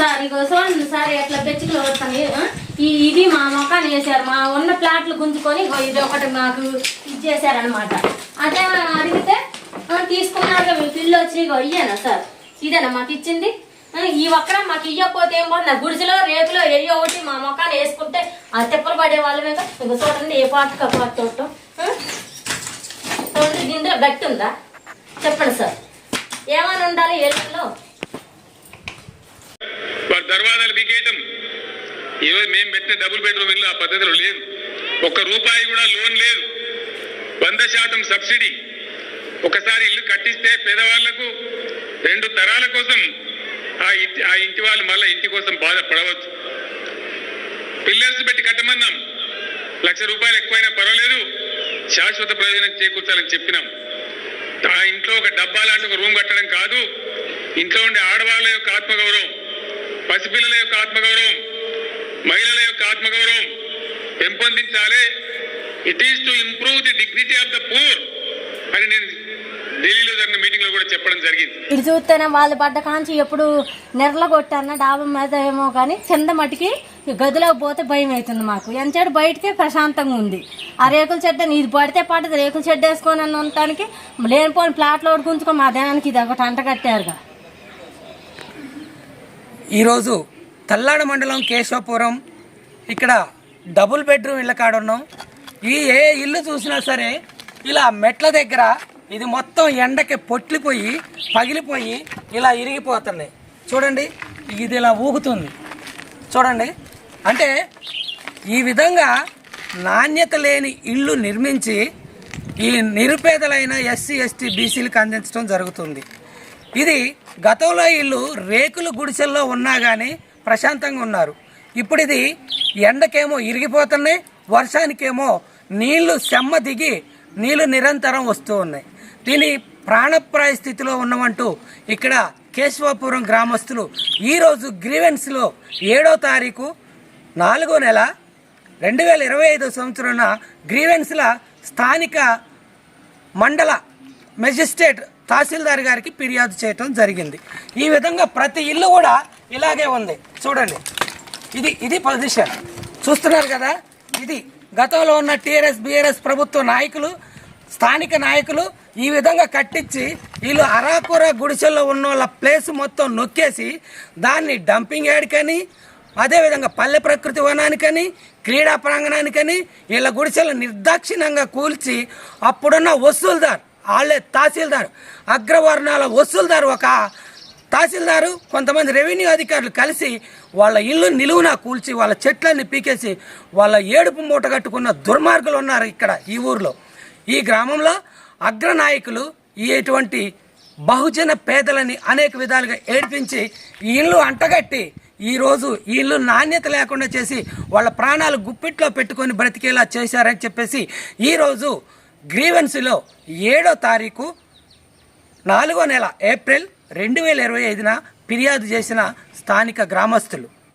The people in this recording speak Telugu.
సార్ ఇగో చూడండి సార్ ఎట్లా పెచ్చుకులు వస్తాయి. ఈ ఇది మా మొఖాన్ని వేసారు మా ఉన్న ప్లాట్లు గుంజుకొని ఇది ఒకటి మాకు ఇచ్చేసారనమాట అదే అడిగితే తీసుకున్నాక మీ పిల్లు వచ్చి ఇగో ఇయ్యానా సార్? ఇదేనా మాకు ఇచ్చింది? ఈ ఒక్కడ మాకు ఇయ్యకపోతే ఏం పోతుంది గుడిసెలో రేకులో ఏయో ఒకటి మా మొక్కని వేసుకుంటే ఆ తిప్పలు పడే వాళ్ళమే కదా. ఇగో చూడండి ఏ పాటకు ఆ పాట చూడటం చూడండి దీంట్లో గట్టి ఉందా? చెప్పండి సార్. ఏమైనా ఉండాలి ఏళ్ళలో దర్వాజాలు బిగేయటం ఈరోజు మేము పెట్టిన డబుల్ బెడ్రూమ్ ఇల్లు ఆ పద్ధతిలో లేదు. ఒక్క రూపాయి కూడా లోన్ లేదు. వంద శాతం సబ్సిడీ. ఒకసారి ఇల్లు కట్టిస్తే పేదవాళ్ళకు రెండు తరాల కోసం ఆ ఇంటి ఆ ఇంటి వాళ్ళు మళ్ళీ ఇంటి కోసం బాధపడవచ్చు పిల్లర్స్ పెట్టి కట్టమన్నాం. లక్ష రూపాయలు ఎక్కువైనా పర్వాలేదు. శాశ్వత ప్రయోజనం చేకూర్చాలని చెప్పినాం. ఆ ఇంట్లో ఒక డబ్బా లాంటి ఒక రూమ్ కట్టడం కాదు. ఇంట్లో ఉండే ఆడవాళ్ళ యొక్క ఆత్మగౌరవం. పసిపిల్లల యొక్క ఆత్మగౌరవం మహిళల యొక్క ఆత్మగౌరవం పెంపొందించాలి. It is to improve the dignity of the poor అని నేను ఢిల్లీలో జరిగిన మీటింగ్లో కూడా చెప్పడం జరిగింది. ఇటు చూస్తేనే వాళ్ళు పడ్డ కాంచి ఎప్పుడు నెరల కొట్టాన డాబా మీద ఏమో కానీ కింద మటుకి గదిలోకి పోతే భయం అవుతుంది మాకు. ఎంచాడు బయటకే ప్రశాంతంగా ఉంది. ఆ రేకుల చెడ్డ ఇది పడితే పడదు రేకుల చెడ్డ వేసుకొని అన్న ఉండటానికి లేనిపోని ప్లాట్లో గుంచుకో మా దేనానికి ఇది ఒకటి అంట కట్టారుగా. ఈరోజు తల్లాడ మండలం కేశవపురం ఇక్కడ డబుల్ బెడ్రూమ్ ఇళ్ళ కాడ ఉన్నాం. ఈ ఏ ఇల్లు చూసినా సరే ఇలా మెట్ల దగ్గర ఇది మొత్తం ఎండకి పొట్లిపోయి పగిలిపోయి ఇలా ఇరిగిపోతుంది. చూడండి ఇది ఇలా ఊగుతుంది. చూడండి అంటే ఈ విధంగా నాణ్యత లేని ఇల్లు నిర్మించి ఈ నిరుపేదలైన ఎస్సీ ఎస్టీ బీసీలకు అందించడం జరుగుతుంది. ఇది గతంలో ఇల్లు రేకులు గుడిసెల్లో ఉన్నా కానీ ప్రశాంతంగా ఉన్నారు. ఇప్పుడు ఇది ఎండకేమో ఇరిగిపోతున్నాయి వర్షానికేమో నీళ్ళు సెమ్మ దిగి నీళ్ళు నిరంతరం వస్తూ ఉన్నాయి. దీని ప్రాణప్రాయ స్థితిలో ఉన్నవంటూ ఇక్కడ కేశవాపురం గ్రామస్తులు ఈరోజు గ్రీవెన్స్లో ఏడో తారీఖు నాలుగో నెల రెండు వేల ఇరవై ఐదో సంవత్సరాన గ్రీవెన్స్ల స్థానిక మండల మెజిస్ట్రేట్ తహసీల్దార్ గారికి ఫిర్యాదు చేయటం జరిగింది. ఈ విధంగా ప్రతి ఇల్లు కూడా ఇలాగే ఉంది. చూడండి. ఇది ఇది పొజిషన్. చూస్తున్నారు కదా? ఇది గతంలో ఉన్న టీఆర్ఎస్ బీఆర్ఎస్ ప్రభుత్వ నాయకులు స్థానిక నాయకులు ఈ విధంగా కట్టించి వీళ్ళు అరాకుర గుడిసెల్లో ఉన్న వాళ్ళ ప్లేస్ మొత్తం నొక్కేసి దాన్ని డంపింగ్ యార్డ్కని అదేవిధంగా పల్లె ప్రకృతి వనానికని క్రీడా ప్రాంగణానికని వీళ్ళ గుడిసెలు నిర్దాక్షిణ్యంగా కూల్చి అప్పుడున్న వసూల్దార్ వాళ్ళే తహసీల్దార్ అగ్రవర్ణాల వసూల్దారు ఒక తహసీల్దారు కొంతమంది రెవెన్యూ అధికారులు కలిసి వాళ్ళ ఇల్లు నిలువున కూల్చి వాళ్ళ చెట్లన్నీ పీకేసి వాళ్ళ ఏడుపు మూట కట్టుకున్న దుర్మార్గులు ఉన్నారు ఇక్కడ ఈ ఊర్లో. ఈ గ్రామంలో అగ్రనాయకులు ఇటువంటి బహుజన పేదలని అనేక విధాలుగా ఏడిపించి ఈ ఇల్లు అంటగట్టి ఈరోజు ఈ ఇల్లు నాణ్యత లేకుండా చేసి వాళ్ళ ప్రాణాలు గుప్పిట్లో పెట్టుకొని బ్రతికేలా చేశారని చెప్పేసి ఈరోజు గ్రీవెన్స్లో ఏడో తారీఖు నాలుగో నెల ఏప్రిల్ రెండు వేల ఇరవై ఐదున ఫిర్యాదు చేసిన స్థానిక గ్రామస్తులు.